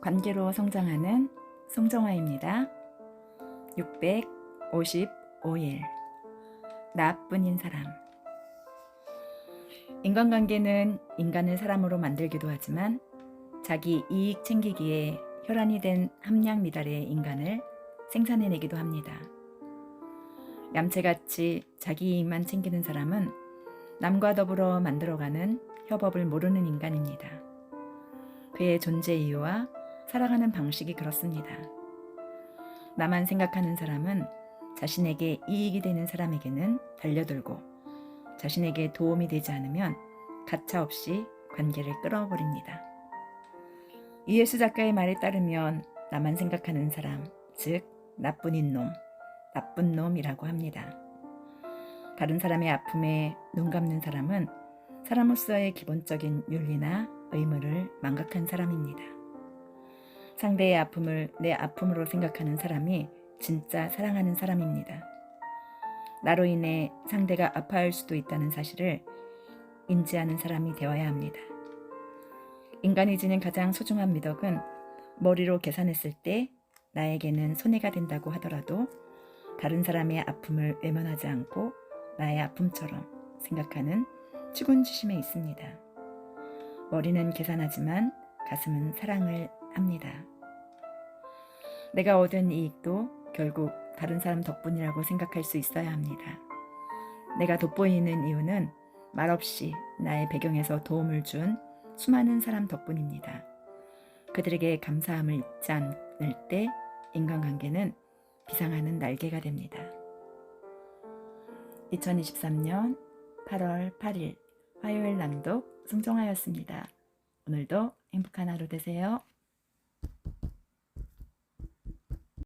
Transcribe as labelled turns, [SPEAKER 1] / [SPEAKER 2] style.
[SPEAKER 1] 관계로 성장하는 송정화입니다. 655일 나뿐인 사람 인간관계는 인간을 사람으로 만들기도 하지만 자기 이익 챙기기에 혈안이 된 함량 미달의 인간을 생산해내기도 합니다. 얌체같이 자기 이익만 챙기는 사람은 남과 더불어 만들어가는 협업을 모르는 인간입니다. 그의 존재 이유와 살아가는 방식이 그렇습니다. 나만 생각하는 사람은 자신에게 이익이 되는 사람에게는 달려들고 자신에게 도움이 되지 않으면 가차없이 관계를 끌어버립니다. 이예수 작가의 말에 따르면 나만 생각하는 사람, 즉 나뿐인 놈, 나쁜 놈이라고 합니다. 다른 사람의 아픔에 눈 감는 사람은 사람으로서의 기본적인 윤리나 의무를 망각한 사람입니다. 상대의 아픔을 내 아픔으로 생각하는 사람이 진짜 사랑하는 사람입니다. 나로 인해 상대가 아파할 수도 있다는 사실을 인지하는 사람이 되어야 합니다. 인간이 지닌 가장 소중한 미덕은 머리로 계산했을 때 나에게는 손해가 된다고 하더라도 다른 사람의 아픔을 외면하지 않고 나의 아픔처럼 생각하는 추군주심에 있습니다. 머리는 계산하지만 가슴은 사랑을 합니다. 내가 얻은 이익도 결국 다른 사람 덕분이라고 생각할 수 있어야 합니다. 내가 돋보이는 이유는 말없이 나의 배경에서 도움을 준 수많은 사람 덕분입니다. 그들에게 감사함을 잊지 않을 때 인간관계는 비상하는 날개가 됩니다. 2023년 8월 8일 화요일 낭독 송정아였습니다. 오늘도 행복한 하루 되세요.